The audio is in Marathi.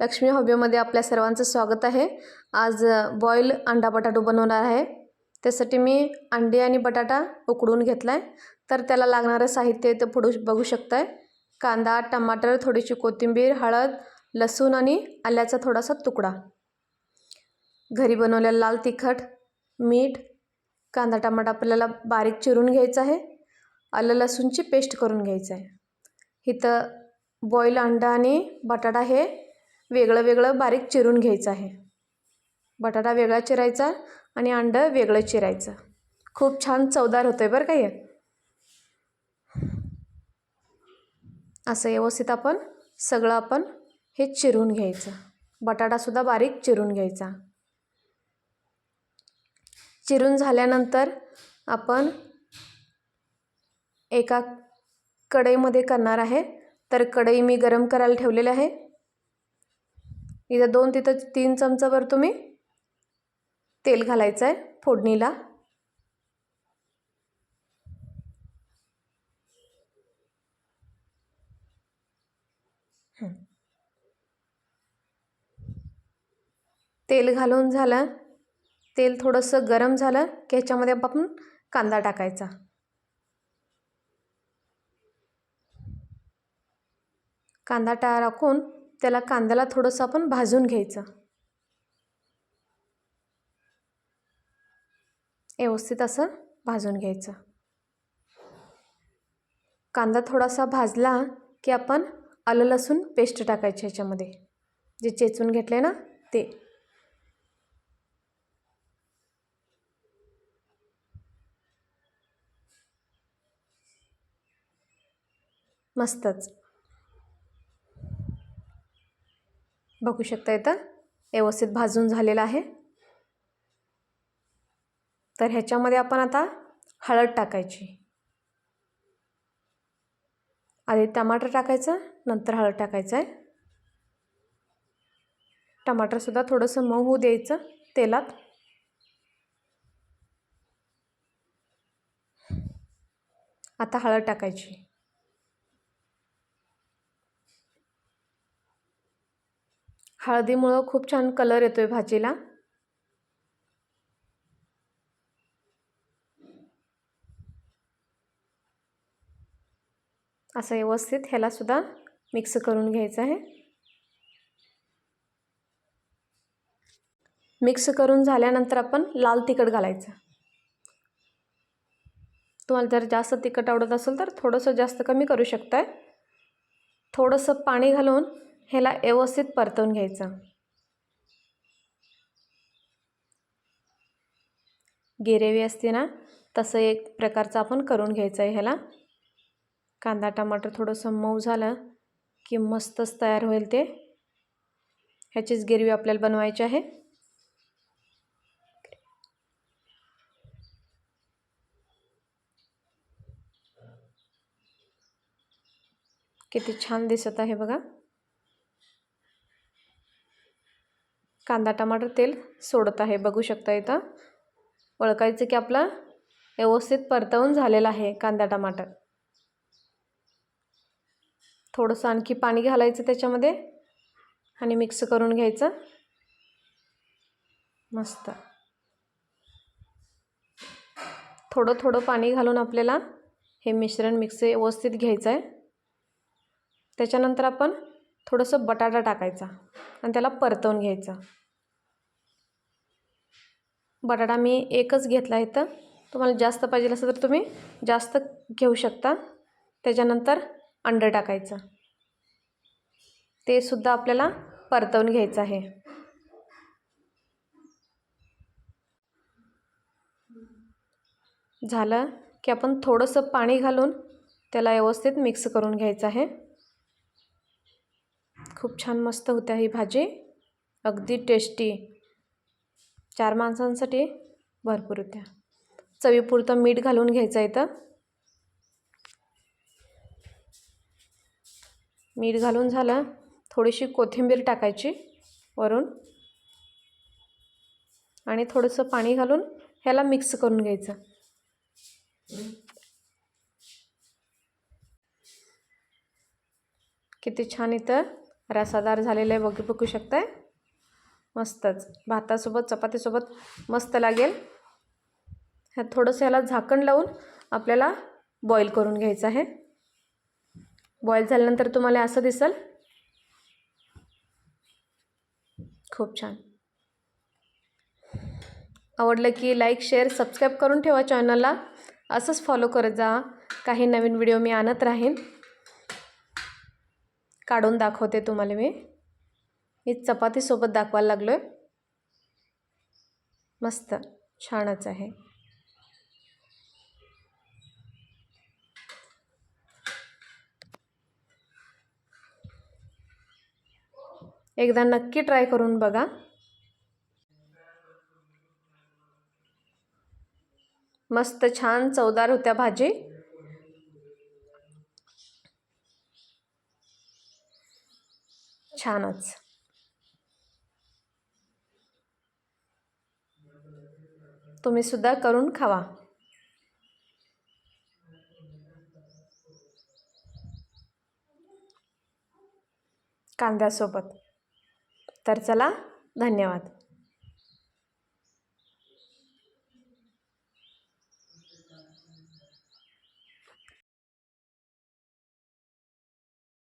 लक्ष्मी हॉबीमध्ये आपल्या सर्वांचं स्वागत आहे. आज बॉईल अंडा बटाटो बनवणार आहे. त्यासाठी मी अंडी आणि बटाटा उकडून घेतला आहे तर त्याला लागणारं साहित्य इथं पुढू बघू शकताय. कांदा टमाटर थोडीशी कोथिंबीर हळद लसूण आणि आल्याचा थोडासा तुकडा. घरी बनवलेला लाल तिखट मीठ कांदा टमाटा आपल्याला बारीक चिरून घ्यायचं आहे. आलं लसूणची पेस्ट करून घ्यायचं आहे इथं बॉईल अंडा आणि बटाटा हे वेगळं वेगळं बारीक चिरून घ्यायचं आहे. बटाटा वेगळा चिरायचा आणि अंडं वेगळं चिरायचं. खूप छान चवदार होतं आहे बरं का हे. असं व्यवस्थित आपण सगळं आपण हे चिरून घ्यायचं. बटाटासुद्धा बारीक चिरून घ्यायचा. चिरून झाल्यानंतर आपण एका कढईमध्ये करणार आहे. तर कढई मी गरम करायला ठेवलेली आहे. इथं दोन तिथं तीन चमचाभर तुम्ही तेल घालायचं आहे फोडणीला तेल घालून झालं. तेल थोडंसं गरम झालं की ह्याच्यामध्ये आपण कांदा टाकायचा. कांदा टाकून त्याला कांद्याला थोडंसं आपण भाजून घ्यायचं. व्यवस्थित असं भाजून घ्यायचं. कांदा थोडासा भाजला की आपण आलं लसूण पेस्ट टाकायची ह्याच्यामध्ये जे चेचून घेतले ना ते. मस्तच. बघू शकता इथं. व्यवस्थित भाजून झालेलं आहे. तर ह्याच्यामध्ये आपण आता हळद टाकायची. आधी टमाटर टाकायचं नंतर हळद टाकायचं आहे. टमाटरसुद्धा थोडंसं मऊ होऊ द्यायचं तेलात. आता हळद टाकायची. हळदीमुळं खूप छान कलर येतो आहे भाजीला. असं व्यवस्थित ह्यालासुद्धा मिक्स करून घ्यायचं आहे. मिक्स करून झाल्यानंतर आपण लाल तिखट घालायचं. तुम्हाला जर जास्त तिखट आवडत असेल तर थोडंसं जास्त कमी करू शकताय. थोडंसं पाणी घालून ह्याला व्यवस्थित परतवून घ्यायचं. गिरेवी असते ना तसं एक प्रकारचं आपण करून घ्यायचं आहे ह्याला. कांदा टमाटर थोडंसं मऊ झालं की मस्तच तयार होईल ते. ह्याचीच गिरवी आपल्याला बनवायची आहे. किती छान दिसत आहे बघा. कांदा टमाटर तेल सोडत आहे. बघू शकता इथं. ओळखायचं की आपला व्यवस्थित परतवून झालेला आहे कांदा टमाटर. थोडंसं आणखी पाणी घालायचं त्याच्यामध्ये आणि मिक्स करून घ्यायचं. मस्त. थोडं थोडं पाणी घालून आपल्याला हे मिश्रण मिक्स व्यवस्थित घ्यायचं आहे. त्याच्यानंतर आपण थोडंसं बटाटा टाकायचा आणि त्याला परतवून घ्यायचं. बटाटा मी एकच घेतला इथं. तुम्हाला जास्त पाहिजे असेल तर तुम्ही जास्त घेऊ शकता. त्याच्यानंतर अंडं टाकायचं. ते सुद्धा आपल्याला परतवून घ्यायचं आहे. झालं की आपण थोडंसं पाणी घालून त्याला व्यवस्थित मिक्स करून घ्यायचं आहे. खूप छान मस्त होत्या ही भाजी. अगदी टेस्टी चार माणसांसाठी भरपूर होत्या चवीपुरतं मीठ घालून घ्यायचं इथं. मीठ घालून झालं थोडीशी कोथिंबीर टाकायची वरून. आणि थोडंसं पाणी घालून ह्याला मिक्स करून घ्यायचं. किती छान इथं रसादार झालेलं आहे. बघू बघू शकताय? मस्तच. भातासोबत चपातीसोबत मस्त लागेल. ह्या थोडंसं ह्याला झाकण लावून आपल्याला बॉईल करून घ्यायचं आहे. बॉईल झाल्यानंतर तुम्हाला असं दिसेल. खूप छान. आवडलं की लाईक शेअर सबस्क्राईब करून ठेवा चॅनलला असंच फॉलो करत जा. काही नवीन व्हिडिओ मी आणत राहीन. काढून दाखवते तुम्हाला मी. मी चपातीसोबत दाखवायला लागलो आहे मस्त छानच आहे. एकदा नक्की ट्राय करून बघा. मस्त छान चवदार होत्या भाजी. छानच. तुम्ही सुद्धा करून खावा. कांद्यासोबत. तर चला धन्यवाद.